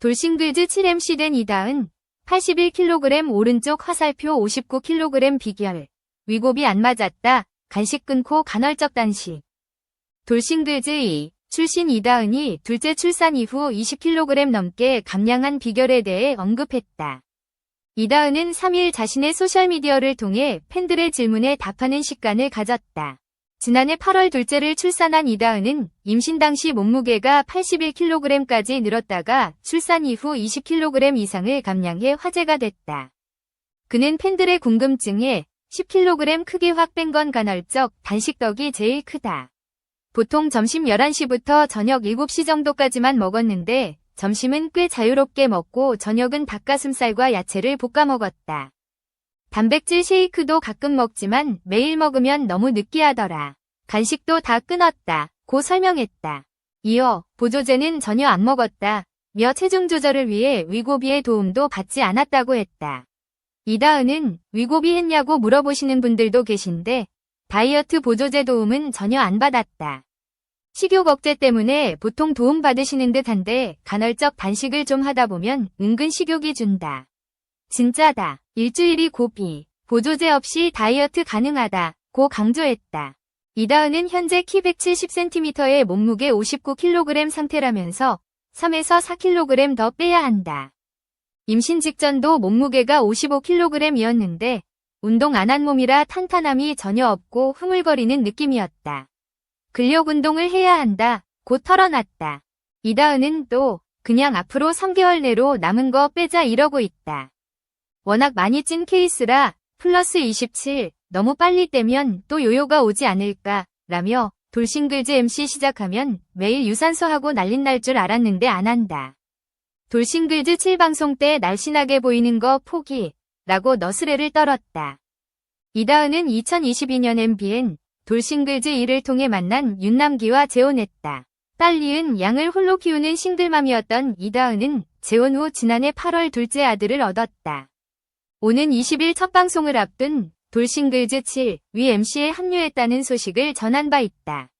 돌싱글즈 7MC 된 이다은 81kg 오른쪽 화살표 59kg 비결. 위곱이 안 맞았다. 간식 끊고 간헐적 단식. 돌싱글즈 2 출신 이다은이 둘째 출산 이후 20kg 넘게 감량한 비결에 대해 언급했다. 이다은은 3일 자신의 소셜미디어를 통해 팬들의 질문에 답하는 시간을 가졌다. 지난해 8월 둘째를 출산한 이다은은 임신 당시 몸무게가 81kg까지 늘었다가 출산 이후 20kg 이상을 감량해 화제가 됐다. 그는 팬들의 궁금증에 10kg 크게 확 뺀 건 간헐적 단식떡이 제일 크다. 보통 점심 11시부터 저녁 7시 정도까지만 먹었는데 점심은 꽤 자유롭게 먹고 저녁은 닭가슴살과 야채를 볶아 먹었다. 단백질 쉐이크도 가끔 먹지만 매일 먹으면 너무 느끼하더라. 간식도 다 끊었다. 고 설명했다. 이어 보조제는 전혀 안 먹었다. 며 체중 조절을 위해 위고비의 도움도 받지 않았다고 했다. 이다은은 위고비 했냐고 물어보시는 분들도 계신데 다이어트 보조제 도움은 전혀 안 받았다. 식욕 억제 때문에 보통 도움 받으시는 듯한데 간헐적 단식을 좀 하다 보면 은근 식욕이 준다. 진짜다. 일주일이 고비. 보조제 없이 다이어트 가능하다. 고 강조했다. 이다은은 현재 키 170cm에 몸무게 59kg 상태라면서 3에서 4kg 더 빼야 한다. 임신 직전도 몸무게가 55kg이었는데 운동 안 한 몸이라 탄탄함이 전혀 없고 흐물거리는 느낌이었다. 근력 운동을 해야 한다. 곧 털어놨다. 이다은은 또 그냥 앞으로 3개월 내로 남은 거 빼자 이러고 있다. 워낙 많이 찐 케이스라 플러스 27 너무 빨리 떼면 또 요요가 오지 않을까 라며 돌싱글즈 MC 시작하면 매일 유산소하고 난린 날 줄 알았는데 안 한다. 돌싱글즈 7방송 때 날씬하게 보이는 거 포기 라고 너스레를 떨었다. 이다은은 2022년 MBN 돌싱글즈 2를 통해 만난 윤남기와 재혼했다. 딸 리은 양을 홀로 키우는 싱글맘이었던 이다은은 재혼 후 지난해 8월 둘째 아들을 얻었다. 오는 20일 첫 방송을 앞둔 돌싱글즈 7위 MC에 합류했다는 소식을 전한 바 있다.